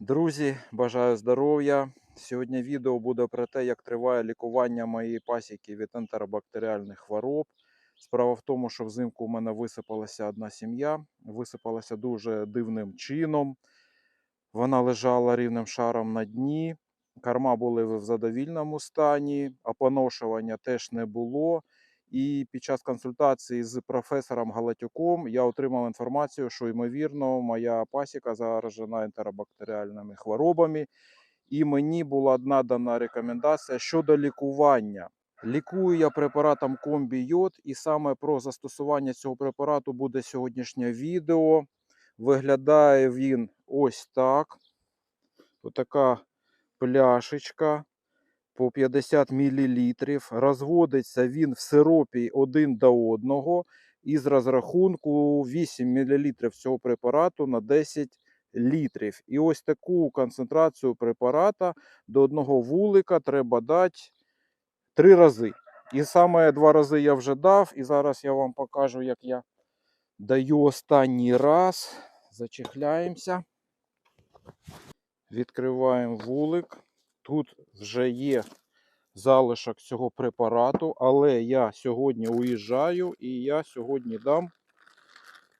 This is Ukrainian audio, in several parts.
Друзі, бажаю здоров'я. Сьогодні відео буде про те, як триває лікування моєї пасіки від ентеробактеріальних хвороб. Справа в тому, що взимку у мене висипалася одна сім'я, висипалася дуже дивним чином. Вона лежала рівним шаром на дні. Корма були в задовільному стані, опоношування теж не було. І під час консультації з професором Галатюком я отримав інформацію, що ймовірно моя пасіка заражена ентеробактеріальними хворобами, і мені була надана рекомендація щодо лікування. Лікую я препаратом комбійод, і саме про застосування цього препарату буде сьогоднішнє відео. Виглядає він ось так. Отака пляшечка по 50 мл. Розводиться він в сиропі один до одного із розрахунку 8 мл цього препарату на 10 літрів. І ось таку концентрацію препарата до одного вулика треба дати три рази. І саме два рази я вже дав, і зараз я вам покажу, як я даю останній раз. Зачехляємося. Відкриваємо вулик. Тут вже є залишок цього препарату, але я сьогодні уїжджаю і я сьогодні дам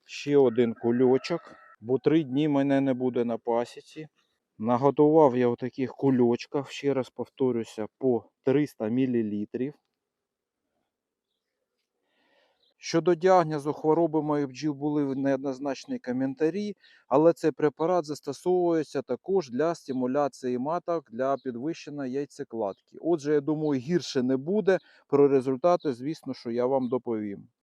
ще один кульочок, бо три дні мене не буде на пасіці. Наготував я в таких кульочках, ще раз повторюся, по 300 мл. Щодо діагнозу хвороби моїх бджіл були неоднозначні коментарі, але цей препарат застосовується також для стимуляції маток для підвищеної яйцекладки. Отже, я думаю, гірше не буде. Про результати, звісно, що я вам доповім.